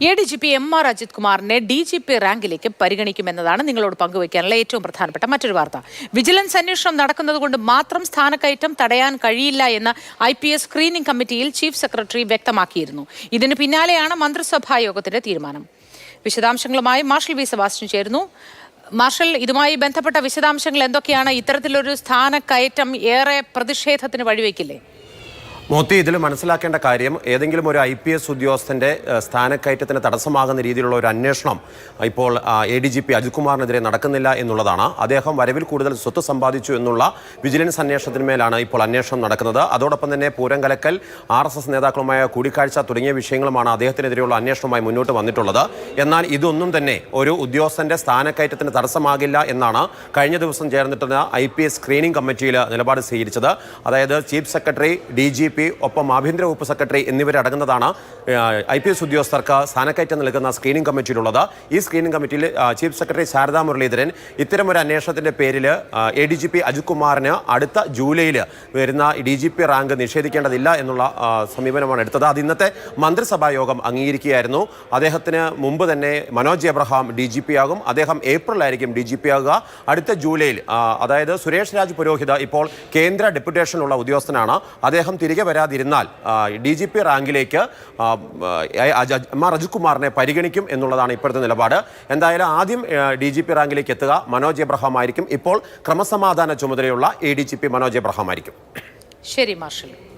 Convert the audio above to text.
A D G P M R Ajith കുമാറിനെ D G P റാങ്കിലേക്ക് പരിഗണിക്കുമെന്നതാണ് നിങ്ങളോട് പങ്കുവയ്ക്കാനുള്ള ഏറ്റവും പ്രധാനപ്പെട്ട മറ്റൊരു വാർത്ത. വിജിലൻസ് അന്വേഷണം നടക്കുന്നതുകൊണ്ട് മാത്രം സ്ഥാനക്കയറ്റം തടയാൻ കഴിയില്ല എന്ന് ഐ പി എസ് സ്ക്രീനിംഗ് കമ്മിറ്റിയിൽ ചീഫ് സെക്രട്ടറി വ്യക്തമാക്കിയിരുന്നു. ഇതിന് പിന്നാലെയാണ് മന്ത്രിസഭാ യോഗത്തിന്റെ തീരുമാനം. വിശദാംശങ്ങളുമായി മാർഷൽ വി സെബാസ്റ്റ്യൻ ചേരുന്നു. മാർഷൽ ഇതുമായി ബന്ധപ്പെട്ട വിശദാംശങ്ങൾ എന്തൊക്കെയാണ്? ഇത്തരത്തിലൊരു സ്ഥാനക്കയറ്റം ഏറെ പ്രതിഷേധത്തിന് വഴിവെക്കില്ലേ? മോത്തി ഇതിൽ മനസ്സിലാക്കേണ്ട കാര്യം ഏതെങ്കിലും ഒരു ഐ പി എസ് ഉദ്യോഗസ്ഥന്റെ സ്ഥാനക്കയറ്റത്തിന് തടസ്സമാകുന്ന രീതിയിലുള്ള ഒരു അന്വേഷണം ഇപ്പോൾ എ ഡി ജി പി അജിത്കുമാറിനെതിരെ നടക്കുന്നില്ല എന്നുള്ളതാണ്. അദ്ദേഹം വരവിൽ കൂടുതൽ സ്വത്ത് സമ്പാദിച്ചു എന്നുള്ള വിജിലൻസ് അന്വേഷണത്തിന്മേലാണ് ഇപ്പോൾ അന്വേഷണം നടക്കുന്നത്. അതോടൊപ്പം തന്നെ പൂരം കലക്കൽ ആർ എസ് എസ് നേതാക്കളുമായ കൂടിക്കാഴ്ച തുടങ്ങിയ വിഷയങ്ങളുമാണ് അദ്ദേഹത്തിനെതിരെയുള്ള അന്വേഷണവുമായി മുന്നോട്ട് വന്നിട്ടുള്ളത്. എന്നാൽ ഇതൊന്നും തന്നെ ഒരു ഉദ്യോഗസ്ഥന്റെ സ്ഥാനക്കയറ്റത്തിന് തടസ്സമാകില്ല എന്നാണ് കഴിഞ്ഞ ദിവസം ചേർന്നിട്ടുള്ള ഐ പി എസ് സ്ക്രീനിംഗ് കമ്മിറ്റിയിൽ നിലപാട് സ്വീകരിച്ചത്. അതായത് chief secretary D G P ഒപ്പം ആഭ്യന്തര വകുപ്പ് സെക്രട്ടറി എന്നിവരടങ്ങുന്നതാണ് ഐ പി എസ് ഉദ്യോഗസ്ഥർക്ക് സ്ഥാനക്കയറ്റം നൽകുന്ന സ്ക്രീനിംഗ് കമ്മിറ്റിയിലുള്ളത്. ഈ സ്ക്രീനിംഗ് കമ്മിറ്റിയിൽ ചീഫ് സെക്രട്ടറി ശാരദാ മുരളീധരൻ ഇത്തരമൊരു അന്വേഷണത്തിന്റെ പേരിൽ A D G P Ajith അടുത്ത ജൂലൈയിൽ വരുന്ന ഡി ജി പി റാങ്ക് നിഷേധിക്കേണ്ടതില്ല എന്നുള്ള സമീപനമാണ് എടുത്തത്. അത് ഇന്നത്തെ മന്ത്രിസഭാ യോഗം അംഗീകരിക്കുകയായിരുന്നു. അദ്ദേഹത്തിന് മുമ്പ് തന്നെ Manoj Abraham D G P ആകും. അദ്ദേഹം ഏപ്രിലായിരിക്കും ഡി ജി പി ആകുക. അടുത്ത ജൂലൈയിൽ അതായത് സുരേഷ് രാജ് പുരോഹിത് ഇപ്പോൾ കേന്ദ്ര ഡെപ്യൂട്ടേഷനുള്ള ഉദ്യോഗസ്ഥനാണ്. അദ്ദേഹം തിരികെ വരാതിരുന്നാൽ ഡി ജി പി റാങ്കിലേക്ക് എം ആർ അജിത് പരിഗണിക്കും എന്നുള്ളതാണ് ഇപ്പോഴത്തെ നിലപാട്. എന്തായാലും ആദ്യം ഡി ജി പി റാങ്കിലേക്ക് എത്തുക മനോജ് എബ്രഹാം ആയിരിക്കും ഇപ്പോൾ ക്രമസമാധാന ചുമതലയുള്ള A D G P Manoj Abraham ആയിരിക്കും ശരി മാർഷൽ.